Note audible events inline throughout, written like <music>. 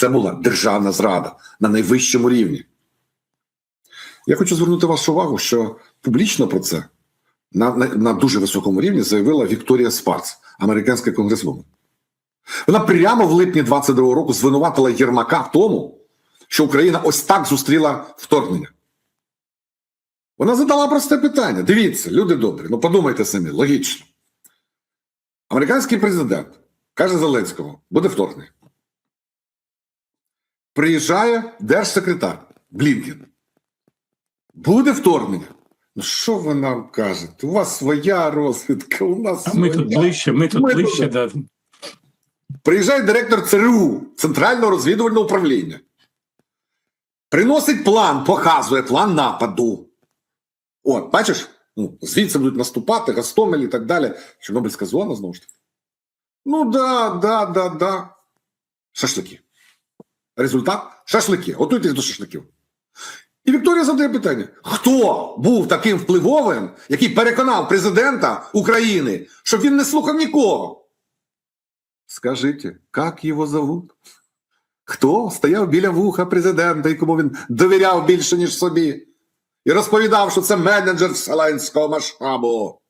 Це була державна зрада на найвищому рівні. Я хочу звернути вашу увагу, що публічно про це на, на, на дуже високому рівні заявила Вікторія Спарц, американська конгресвумен. Вона прямо в липні 22-го року звинуватила Єрмака в тому, що Україна ось так зустріла вторгнення. Вона задала просте питання. Дивіться, люди добрі, ну подумайте самі, логічно. Американський президент каже Зеленському, буде вторгнення. Приїжджає держсекретар Блінкен. Буде вторгнення. Ну, що ви нам кажете? У вас своя розвідка, у нас А ми тут ближче, ми тут Ми ближче, тут- да. Приїжджає директор ЦРУ, Центрального розвідувального управління. Приносить план, показує план нападу. От, бачиш, ну, звідси будуть наступати, Гастомель і так далі. Чорнобильська зона знову ж таки. Ну да, да, да, да. Шашлики. Результат шашлики. Готуйтесь до шашликів. І Вікторія задає питання: хто був таким впливовим, який переконав президента України, щоб він не слухав нікого? Скажите, как його зовут? Хто стояв біля вуха президента, якому він довіряв більше, ніж собі, і розповідав, що це менеджер вселенського масштабу,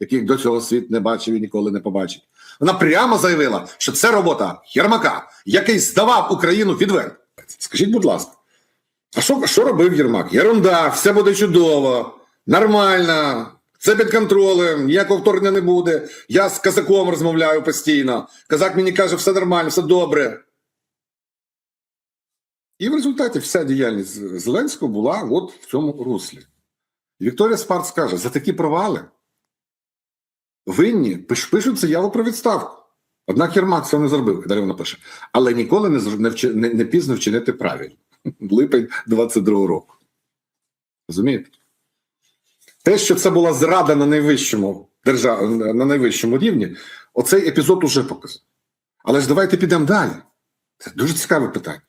яких до цього світ не бачив і ніколи не побачить. Вона прямо заявила, що це робота Єрмака, який здавав Україну відверт. Скажіть, будь ласка, а що, що робив Єрмак? Єрунда, все буде чудово, нормально, це під контролем, ніякого вторгнення не буде. Я з казаком розмовляю постійно. Казак мені каже, все нормально, все добре. І в результаті вся діяльність Зеленського була от в цьому руслі. Вікторія Спарц каже: за такі провали винні пишуть заяву про відставку. Однак Єрмак цього не зробив, далі вона пише. Але ніколи не, не, не, пізно вчинити правильно. <laughs> Липень 22-го року. Розумієте? Те, що це була зрада на найвищому держав... на найвищому рівні, оцей епізод уже показав. Але ж давайте підемо далі. Це дуже цікаве питання.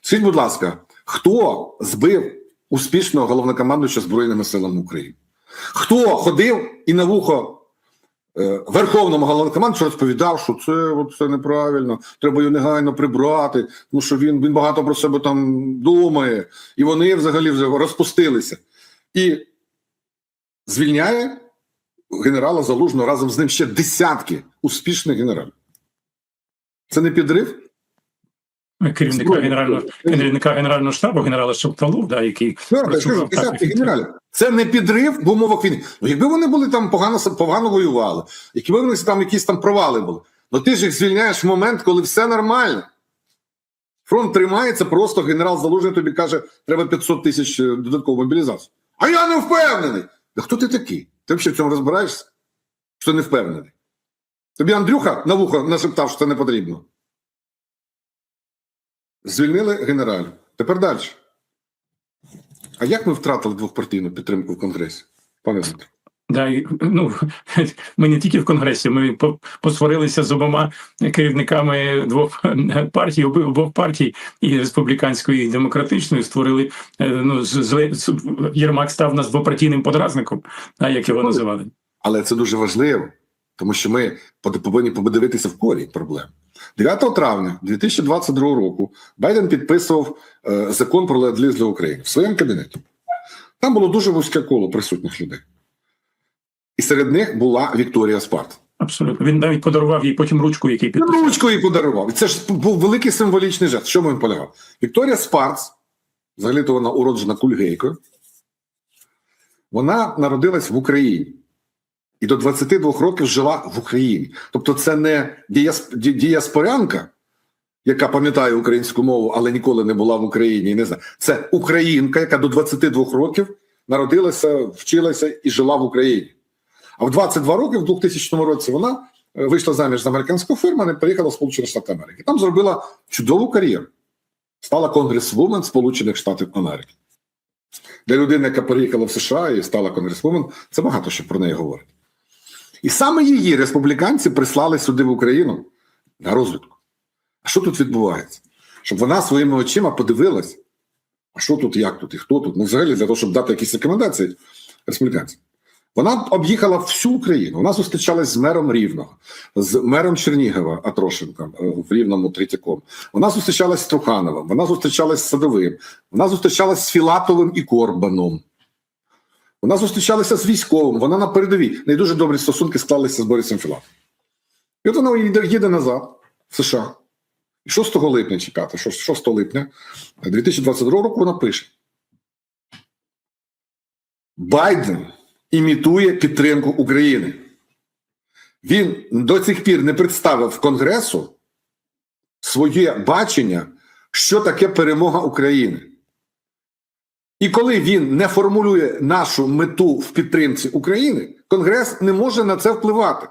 Скажіть, будь ласка, хто збив успішного головнокомандуюча Збройними силами України? Хто ходив і на вухо Верховному головнокомандуючу розповідав, що це, це неправильно, треба його негайно прибрати, тому що він, він багато про себе там думає, і вони взагалі вже розпустилися. І звільняє генерала Залужного разом з ним ще десятки успішних генералів. Це не підрив? Керівника Збройні генерального керівника генерального штабу, генерала Шепталу, да, який Так, скажу, десятки генералів. Це не підрив в умовах війни. Ну, якби вони були там погано, погано воювали, якби вони там якісь там провали були. Ну ти ж їх звільняєш в момент, коли все нормально. Фронт тримається, просто генерал Залужний тобі каже, треба 500 тисяч е, додаткової мобілізації. А я не впевнений. Да хто ти такий? Ти взагалі в цьому розбираєшся? Що не впевнений? Тобі Андрюха на вухо нашептав, що це не потрібно. Звільнили генералів. Тепер далі. А як ми втратили двохпартійну підтримку в Конгресі? Пане Дмитро? Да, ну, <laughs> ми не тільки в Конгресі, ми по- посварилися з обома керівниками двох партій, обох партій, і республіканської, і демократичної, створили, е, ну, Єрмак став нас двопартійним подразником, а як його називали. Але це дуже важливо, тому що ми повинні подивитися в корінь проблем. 9 травня 2022 року Байден підписував е, закон про ленд-ліз для України в своєму кабінеті. Там було дуже вузьке коло присутніх людей. І серед них була Вікторія Спарт. Абсолютно. Він навіть подарував їй потім ручку, який підписав. ручку їй подарував. Це ж був великий символічний жест. Що він полягав? Вікторія Спарц, взагалі-то вона уроджена кульгейкою, вона народилась в Україні і до 22 років жила в Україні. Тобто, це не діяс... ді- діаспорянка, яка пам'ятає українську мову, але ніколи не була в Україні. Не знає. Це українка, яка до 22 років народилася, вчилася і жила в Україні. А в 22 роки, в 2000 році, вона е, вийшла заміж за американську фірму, і переїхала в Сполучені Штати Америки. Там зробила чудову кар'єру. Стала конгресвумен Сполучених Штатів Америки. Для людини, яка переїхала в США і стала конгресвумен, це багато що про неї говорить. І саме її республіканці прислали сюди в Україну на розвідку. А що тут відбувається? Щоб вона своїми очима подивилась, а що тут, як тут і хто тут. Ну, взагалі, для того, щоб дати якісь рекомендації республіканцям. Вона об'їхала всю Україну. Вона зустрічалась з мером Рівного, з мером Чернігова Атрошенком е, в Рівному Третьяком. Вона зустрічалась з Трухановим, вона зустрічалась з Садовим, вона зустрічалась з Філатовим і Корбаном. Вона зустрічалася з військовим, вона на передовій. В неї дуже добрі стосунки склалися з Борисом Філатовим. І от вона їде, назад в США. І 6 липня чекати, 6 6 липня 2022 року вона пише: Байден імітує підтримку України. Він до цих пір не представив Конгресу своє бачення, що таке перемога України. І коли він не формулює нашу мету в підтримці України, Конгрес не може на це впливати.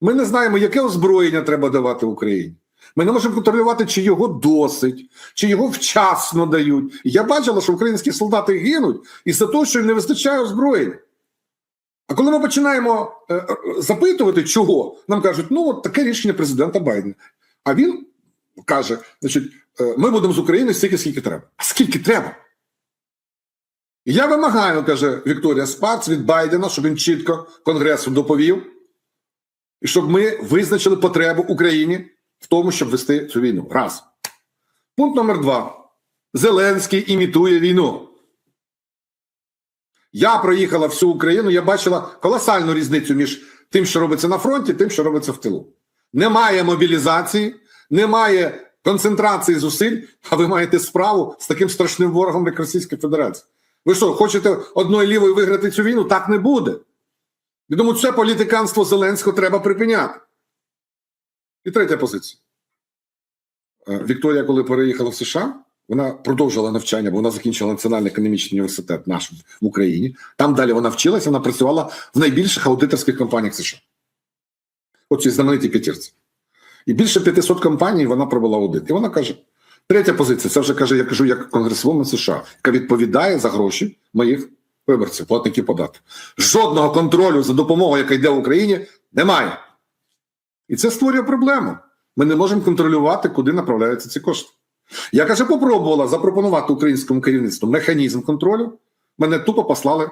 Ми не знаємо, яке озброєння треба давати Україні. Ми не можемо контролювати, чи його досить, чи його вчасно дають. Я бачила, що українські солдати гинуть із за того, що їм не вистачає озброєння. А коли ми починаємо е, е, запитувати, чого, нам кажуть, ну от таке рішення президента Байдена. А він каже: значить, е, ми будемо з України стільки, скільки треба. А скільки треба? Я вимагаю, каже Вікторія Спац від Байдена, щоб він чітко Конгресу доповів, і щоб ми визначили потребу Україні в тому, щоб вести цю війну. Раз. Пункт номер два. Зеленський імітує війну. Я проїхала всю Україну, я бачила колосальну різницю між тим, що робиться на фронті, тим, що робиться в тилу. Немає мобілізації, немає концентрації зусиль, а ви маєте справу з таким страшним ворогом, як Російська Федерація. Ви що, хочете одною лівою виграти цю війну? Так не буде. Я думаю, це політиканство Зеленського треба припиняти. І третя позиція. Е, Вікторія, коли переїхала в США, вона продовжила навчання, бо вона закінчила Національний економічний університет наш в Україні. Там далі вона вчилася, вона працювала в найбільших аудиторських компаніях США. От ці знамениті п'ятірці. І більше 500 компаній вона провела аудит. І вона каже: третя позиція, це вже каже, я кажу, як конгресвомен США, яка відповідає за гроші моїх виборців, платників податків. Жодного контролю за допомогою, яка йде в Україні, немає. І це створює проблему. Ми не можемо контролювати, куди направляються ці кошти. Я каже, попробувала запропонувати українському керівництву механізм контролю. Мене тупо послали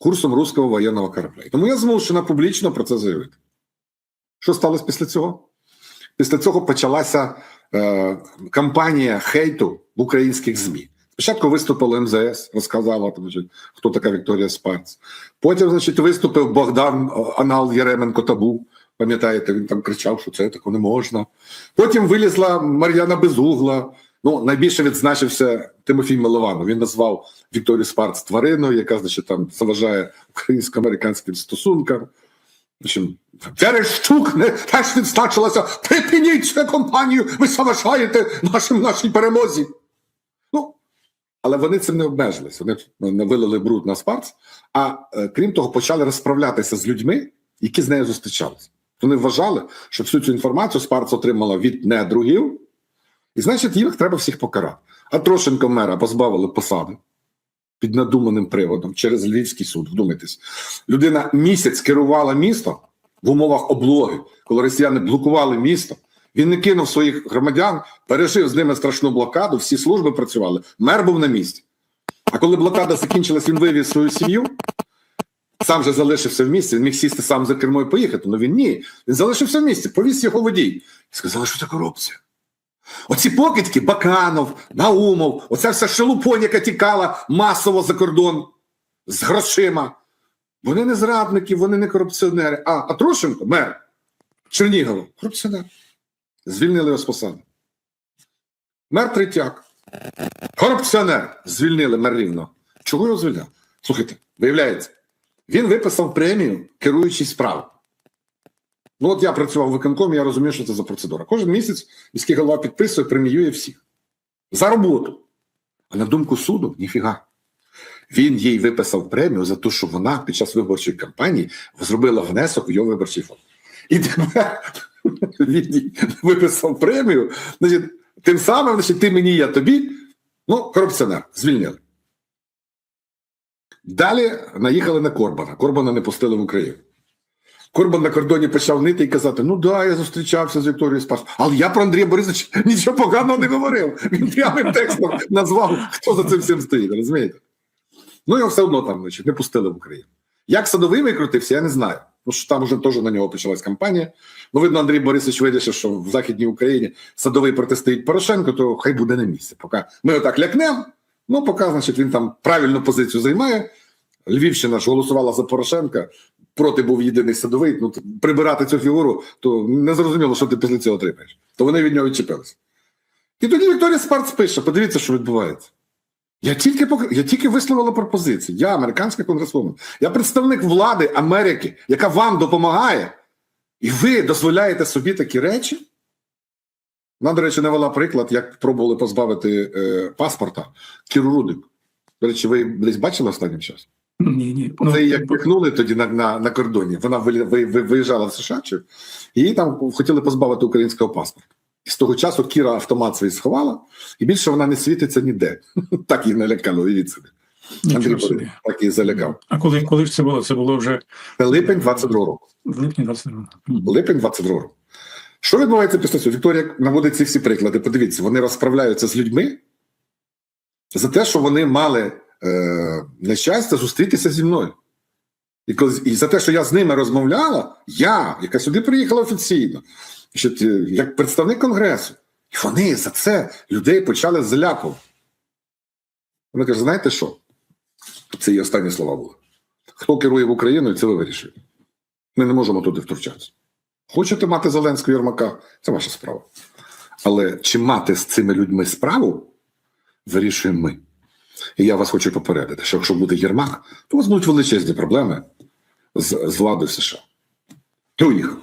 курсом руського воєнного корабля. Тому я змушена публічно про це заявити. Що сталося після цього? Після цього почалася кампанія хейту в українських ЗМІ. Спочатку виступило МЗС, розказала там, значить, хто така Вікторія Спарц. Потім, значить, виступив Богдан е, Анал Яременко Табу. Пам'ятаєте, він там кричав, що це таке не можна. Потім вилізла Мар'яна Безугла. Ну, найбільше відзначився Тимофій Милованов. Він назвав Вікторію Спарц твариною, яка, значить, там заважає українсько-американським стосункам. Верещук не теж відзначилася. Припиніть цю компанію, ви заважаєте нашим нашій перемозі. Ну, але вони цим не обмежились. Вони не вилили бруд на Спарц, а е, крім того, почали розправлятися з людьми, які з нею зустрічалися. Вони вважали, що всю цю інформацію Спарц отримала від недругів, і значить, їх треба всіх покарати. А Трошенко мера позбавили посади під надуманим приводом через Львівський суд. Вдумайтесь, людина місяць керувала місто в умовах облоги, коли росіяни блокували місто. Він не кинув своїх громадян, пережив з ними страшну блокаду, всі служби працювали. Мер був на місці. А коли блокада закінчилась, він вивіз свою сім'ю. Сам же залишився в місті, він міг сісти сам за кермо і поїхати. Ну він ні. Він залишився в місті, повіз його водій. І сказали, що це корупція. Оці покидьки Баканов, Наумов, оця вся шелупонь, яка тікала масово за кордон з грошима. Вони не зрадники, вони не корупціонери. А, а Трошенко, мер Чернігова, корупціонер. Звільнили його з посади. Мер Третяк. Корупціонер. Звільнили мер рівно. Чого його звільняв? Слухайте, виявляється, він виписав премію, керуючий справи. Ну, от я працював в виконкомі, я розумію, що це за процедура. Кожен місяць міський голова підписує, преміює всіх. За роботу. А на думку суду, ніфіга. Він їй виписав премію за те, що вона під час виборчої кампанії зробила внесок в його виборчий фонд. І тепер <laughs> він їй виписав премію. Значить, тим самим, значить, ти мені, я тобі. Ну, корупціонер, звільнили. Далі наїхали на Корбана. Корбана не пустили в Україну. Корбан на кордоні почав нити і казати: ну да, я зустрічався з Вікторією Спас. Але я про Андрія Борисовича нічого поганого не говорив. Він прямим текстом назвав, хто за цим всім стоїть, розумієте? Ну його все одно там значить, не пустили в Україну. Як садовий викрутився, я не знаю. Ну що там вже теж на нього почалась кампанія. Ну, видно, Андрій Борисович вирішив, що в Західній Україні садовий протистоїть Порошенко, то хай буде на місці. Поки ми отак лякнемо, ну поки, значить, він там правильну позицію займає. Львівщина ж голосувала за Порошенка, проти був єдиний садовий. Ну, прибирати цю фігуру, то не зрозуміло, що ти після цього отримаєш. То вони від нього відчепилися. І тоді Вікторія Спарц пише: подивіться, що відбувається. Я тільки я тільки висловила пропозицію. Я американська конгресвумен. Я представник влади Америки, яка вам допомагає, і ви дозволяєте собі такі речі. Вона, до речі, навела приклад, як пробували позбавити е, паспорта Кіру Рудик. До речі, ви десь бачили останнім часом? Ні, ні. Це її як пихнули тоді на, на, на кордоні. Вона ви, ви, ви- виїжджала в США, чи її там хотіли позбавити українського паспорта. І з того часу Кіра автомат свій сховала, і більше вона не світиться ніде. <laughs> Так її налякало, уявіть собі. Андрій собі. Так її залякав. А коли, коли ж це було? Це було вже липень 22 року. в липні 22 Липень 22 року. Що відбувається після цього? Вікторія наводить ці всі приклади. Подивіться, вони розправляються з людьми за те, що вони мали е, нещастя зустрітися зі мною. І, коли, і за те, що я з ними розмовляла, я, яка сюди приїхала офіційно, що, як представник Конгресу, і вони за це людей почали залякувати. Вони кажуть, знаєте що? Це її останні слова були. Хто керує в Україною, це ви вирішуєте. Ми не можемо туди втручатися. Хочете мати Зеленського Єрмака, це ваша справа. Але чи мати з цими людьми справу, вирішуємо ми. І я вас хочу попередити, що якщо буде Єрмак, то у вас будуть величезні проблеми з, з владою США. І у них.